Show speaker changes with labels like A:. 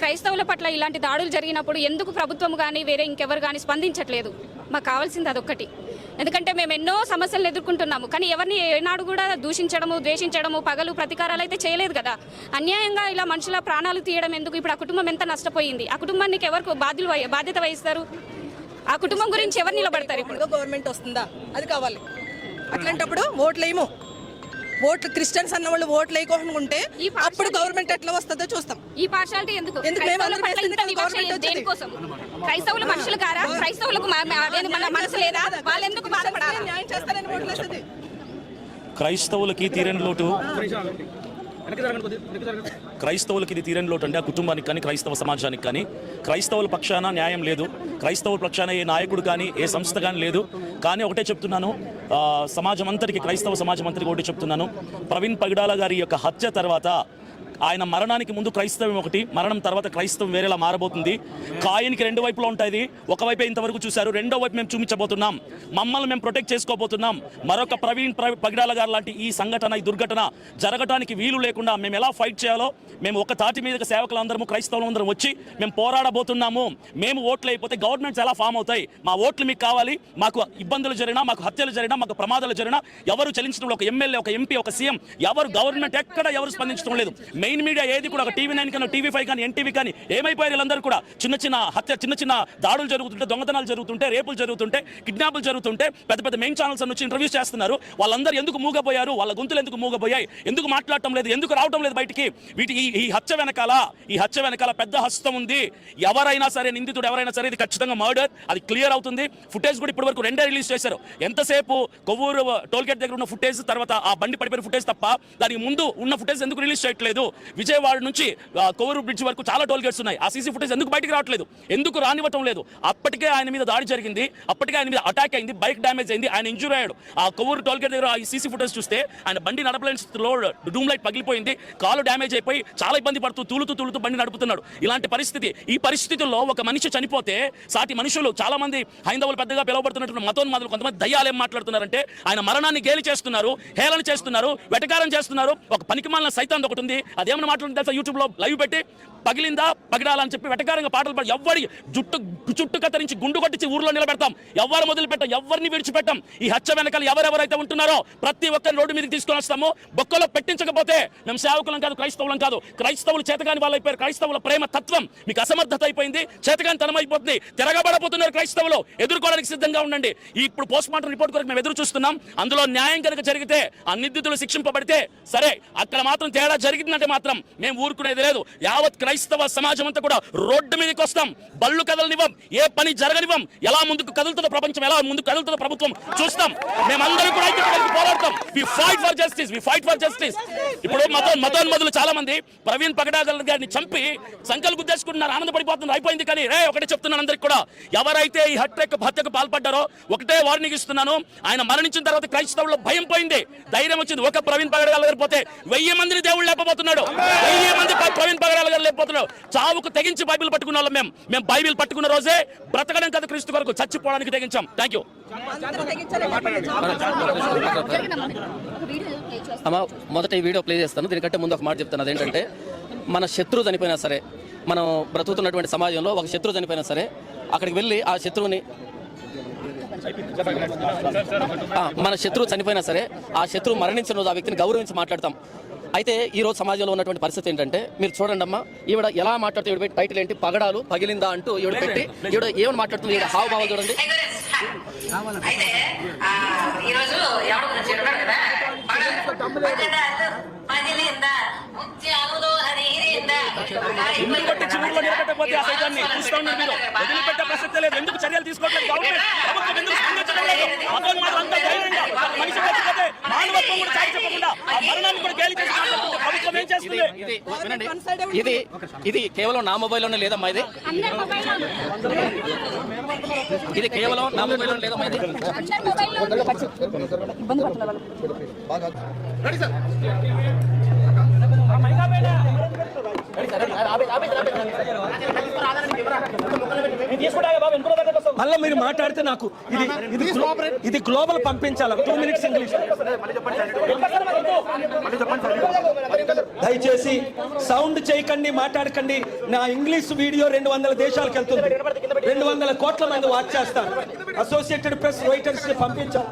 A: క్రైస్తవుల పట్ల ఇలాంటి దాడులు జరిగినప్పుడు ఎందుకు ప్రభుత్వం కానీ వేరే ఇంకెవరు కానీ స్పందించట్లేదు? మాకు కావాల్సింది అదొక్కటి. ఎందుకంటే మేము ఎన్నో సమస్యలు ఎదుర్కొంటున్నాము. కానీ ఎవరిని ఏనాడు కూడా దూషించడము ద్వేషించడము పగలు ప్రతీకారాలు అయితే చేయలేదు కదా. అన్యాయంగా ఇలా మనుషుల ప్రాణాలు తీయడం ఎందుకు? ఇప్పుడు ఆ కుటుంబం ఎంత నష్టపోయింది? ఆ కుటుంబానికి ఎవరు బాధ్యులు బాధ్యత వహిస్తారు? ఆ కుటుంబం గురించి ఎవరు నిలబడతారు ఇప్పుడు?
B: గవర్నమెంట్ వస్తుందా? అది కావాలి. అట్లాంటప్పుడు ఓట్లేమో ఓట్లు క్రిస్టియన్స్ అన్న వాళ్ళు ఓట్లు
A: ఈ పార్షాలిటీ-
B: అప్పుడు గవర్నమెంట్ ఎట్లా వస్తుందో చూస్తాం.
A: ఈ పార్షాలిటీ ఎందుకు? క్రైస్తవుల మనుషులు కారా? క్రైస్తవులకు మా- మా- అదేంటి మన మనసు లేదా? వాళ్ళు ఎందుకు బాధపడాలి?
B: న్యాయం చేస్తారని ఓట్లు వేస్తుంది?
C: క్రైస్తవులకి తీరని లోటు. క్రైస్తవులకి ఇది తీరని లోటు అంటే ఆ కుటుంబానికి కానీ క్రైస్తవ సమాజానికి కానీ. క్రైస్తవుల పక్షాన న్యాయం లేదు. క్రైస్తవుల పక్షాన ఏ నాయకుడు కానీ ఏ సంస్థ కానీ లేదు. కానీ ఒకటే చెప్తున్నాను సమాజం అంతటికి క్రైస్తవ సమాజం అంతటికి ఒకటి చెప్తున్నాను. ప్రవీణ్ పగడాల గారి యొక్క హత్య తర్వాత ఆయన మరణానికి ముందు క్రైస్తవం ఒకటి మరణం తర్వాత క్రైస్తవం వేరేలా మారబోతుంది. కాయనికి రెండు వైపులా ఉంటుంది ఒకవైపు ఇంతవరకు చూశారు రెండో వైపు మేము చూపించబోతున్నాం. మమ్మల్ని మేము ప్రొటెక్ట్ చేసుకోబోతున్నాం. మరొక ప్రవీణ్ ప్ర- పగిడాల గారు లాంటి ఈ సంఘటన ఈ దుర్ఘటన జరగటానికి వీలు లేకుండా మేము ఎలా ఫైట్ చేయాలో మేము ఒక తాటి మీద సేవకులందరము క్రైస్తవులందరం వచ్చి మేము పోరాడబోతున్నాము. మేము ఓట్లు అయిపోతే గవర్నమెంట్స్ ఎలా ఫామ్ అవుతాయి? మా ఓట్లు మీకు కావాలి మాకు ఇబ్బందులు జరిగినా మాకు హత్యలు జరిగినా మాకు ప్రమాదాలు జరిగినా ఎవరు చలించడం ఒక ఎమ్మెల్యే ఒక ఎంపీ ఒక సీఎం ఎవరు గవర్నమెంట్ ఎక్కడ ఎవరు స్పందించడం లేదు. మెయిన్ మీడియా ఏది కూడా ఒక టీవీ నైన్ కానీ టీవీ ఫైవ్ కానీ ఎన్టీవీ కానీ ఏమైపోయారు వీళ్ళందరూ కూడా? చిన్న చిన్న హత్య చిన్న చిన్న దాడులు జరుగుతుంటే దొంగతనాలు జరుగుతుంటే రేపులు జరుగుతుంటే కిడ్నాపులు జరుగుతుంటే పెద్ద పెద్ద మెయిన్ ఛానల్స్ నుంచి ఇంటర్వ్యూస్ చేస్తున్నారు. వాళ్ళందరూ ఎందుకు మూగపోయారు వాళ్ళ గొంతులు ఎందుకు మూగపోయాయి ఎందుకు మాట్లాడటం లేదు? ఎందుకు రావటం లేదు బయటికి? వీటి ఈ హత్య వెనకాల ఈ హత్య వెనకాల పెద్ద హస్తం ఉంది. ఎవరైనా సరే నిందితుడు ఎవరైనా సరే ఇది ఖచ్చితంగా మర్డర్ అది క్లియర్ అవుతుంది. ఫుటేజ్ కూడా ఇప్పటి వరకు రెండే రిలీజ్ చేశారు. ఎంతసేపు కొవ్వూరు టోల్గేట్ దగ్గర ఉన్న ఫుటేజ్ తర్వాత ఆ బండి పడిపోయిన ఫుటేజ్ తప్ప దానికి ముందు ఉన్న ఫుటేజ్ ఎందుకు రిలీజ్ చేయట్లేదు? విజయవాడ నుంచి ఆ, కొవ్వూరు బ్రిడ్జ్ వరకు చాలా టోల్ గేట్స్ ఉన్నాయి. ఆ సీసీ ఫుటేజ్ ఎందుకు బయటకు రావట్లేదు? ఎందుకు రానివ్వటం లేదు? అప్పటికే ఆయన మీద దాడి జరిగింది. అప్పటికే ఆయన మీద అటాక్ అయింది. బైక్ డ్యామేజ్ అయింది. ఆయన ఇంజూర్ అయ్యాడు. ఆ కొవ్వూరు టోల్ గేట్ దగ్గర ఈ సీసీ ఫుటేజ్ చూస్తే ఆయన బండి నడపలేని స్థితిలో డూమ్ లైట్ పగిలిపోయింది. కాలు డ్యామేజ్ అయిపోయి చాలా ఇబ్బంది పడుతూ తూలుతూ తూలుతూ బండి నడుపుతున్నాడు. ఇలాంటి పరిస్థితి ఈ పరిస్థితుల్లో ఒక మనిషి చనిపోతే సాటి మనుషులు చాలా మంది హైందవులు పెద్దగా పిలువబడుతున్నటువంటి మతోన్మాదులు కొంతమంది దయ్యాలు ఏం మాట్లాడుతున్నారంటే ఆయన మరణాన్ని గేలి చేస్తున్నారు హేళన చేస్తున్నారు వెటకారం చేస్తున్నారు. ఒక పనికిమాలిన సైతాన్ ఒకటి ఉంది. అదేమన్నా మాట్లాడుతుంది తెలుసా? యూట్యూబ్లో లైవ్ పెట్టి పగిలిందా పగిడాలని చెప్పి వెటకారంగా పాటలు పాడి ఎవ్వరి జుట్టు జుట్టు కత్తిరించి గుండు కొట్టించి ఊర్లో నిలబెడతాం. ఎవరు మొదలుపెట్టాం ఎవరిని విడిచిపెట్టాం. ఈ హత్య వెనకాల ఎవరెవరైతే ఉంటున్నారో ప్రతి ఒక్కరిని రోడ్డు మీదకి తీసుకొని వస్తాము. బొక్కలో పెట్టించకపోతే మేము సేవకులం కాదు క్రైస్తవులం కాదు. క్రైస్తవులు చేతగాని వాళ్ళు అయిపోయారు క్రైస్తవుల ప్రేమ తత్వం మీకు అసమర్థత అయిపోయింది. చేతకాని తనం అయిపోతుంది తిరగబడబోతున్నారు క్రైస్తవులు. ఎదుర్కోవడానికి సిద్ధంగా ఉండండి. ఇప్పుడు పోస్ట్ మార్టం రిపోర్ట్ కొరకు మేము ఎదురు చూస్తున్నాం. అందులో న్యాయం కనుక జరిగితే ఆ నిందితులు శిక్షింపబడితే సరే అక్కడ మాత్రం తేడా జరిగిందంటే మాత్రం మేము ఊరుకునేది లేదు. యావత్ క్రైస్తవ సమాజం అంతా కూడా రోడ్డు మీదకి వస్తాం. బళ్ళు కదలనివ్వం. ఏ పని జరగనివ్వం. ఎలా ముందుకు కదులుతుందో ప్రపంచం ఎలా ముందుకు కదులుతుందో ప్రభుత్వం చూస్తాం. మేమందరం కూడా ఐక్యత పోరాడతాం. We fight for justice we fight for justice ఇప్పుడు మతో మతోన్మదులు చాలా మంది ప్రవీణ్ పగడాగల్ గారిని చంపి సంకలు గుద్దేసుకుంటున్నారు ఆనందపడిపోతున్నారు. అయిపోయింది కానీ రే ఒకటే చెప్తున్నాను అందరికి కూడా. ఎవరైతే ఈ హత్యకు హత్యకు పాల్పడ్డారో ఒకటే వార్నింగ్ ఇస్తున్నాను. ఆయన మరణించిన తర్వాత క్రైస్తవుల్లో భయం పోయింది. ధైర్యం వచ్చింది. ఒక ప్రవీణ్ పగడాల గారు పోతే వెయ్యి మందిని దేవుడు లేకపోతున్నాడు వెయ్యి మంది ప్రవీణ్ పగడాల గారు లేకపోతున్నారు చావుకు తెగించి బైబిల్ పట్టుకున్న వాళ్ళం మేము మేము బైబిల్ పట్టుకున్న రోజే బ్రతకడం కదా క్రీస్తు కొరకు చచ్చిపోవడానికి తెగించాం. థ్యాంక్ యూ
D: అమ్మ మొదట ఈ వీడియో ప్లే చేస్తాను. దీనికంటే ముందు ఒక మాట చెప్తాను. అదేంటంటే మన శత్రువు చనిపోయినా సరే మనం బ్రతుకుతున్నటువంటి సమాజంలో ఒక శత్రువు చనిపోయినా సరే అక్కడికి వెళ్ళి ఆ శత్రువుని మన శత్రువు చనిపోయినా సరే ఆ శత్రువు మరణించిన రోజు ఆ వ్యక్తిని గౌరవించి మాట్లాడతాం. అయితే ఈ రోజు సమాజంలో ఉన్నటువంటి పరిస్థితి ఏంటంటే మీరు చూడండి అమ్మా ఈవిడ ఎలా మాట్లాడుతూ ఈవిడ టైటిల్ ఏంటి? పగడాలు పగిలిందా అంటూ ఈవిడ పెట్టి ఈవిడ ఏమని మాట్లాడుతుంది? ఈవిడ హావభావాలు చూడండి.
E: అయితే ఈరోజు
C: నిలబెట్టకపోతే ఆ సైతాన్ని చూస్తూ ఉన్నారు మీరు. వదిలిపెట్టే ప్రసక్తే లేదు. ఎందుకు చర్యలు తీసుకోవట్లేదు? గవర్నమెంట్ ప్రభుత్వం ఎందుకు స్పందించడం లేదు మతోన్మాదులు అంతా ధైర్యంగా ఒక మనిషి చచ్చిపోతే మానవత్వం కూడా చాటి చెప్పకుండా ఆ మరణాన్ని కూడా గేలి చేసి మాట్లాడుతుంటే ప్రభుత్వం ఏం చేస్తుంది
D: ఇది వినండి. ఇది ఇది కేవలం నా మొబైల్లోనే లేదమ్మా ఇది.
A: అందరి మొబైల్లో.
D: ఇది కేవలం నా మొబైల్లోనే లేదమ్మా ఇది.
A: అందరి మొబైల్లో.
F: మళ్ళీ మీరు మాట్లాడితే నాకు ఇది ఇది గ్లో- ఇది గ్లోబల్ పంపించాలి. Two minutes English. దయచేసి సౌండ్ చేయకండి మాట్లాడకండి. నా ఇంగ్లీష్ వీడియో రెండు వందల దేశాలకు వెళ్తుంది. రెండు వందల కోట్ల మంది వాచ్ చేస్తారు. అసోసియేటెడ్ ప్రెస్ రైటర్స్ని పంపించాం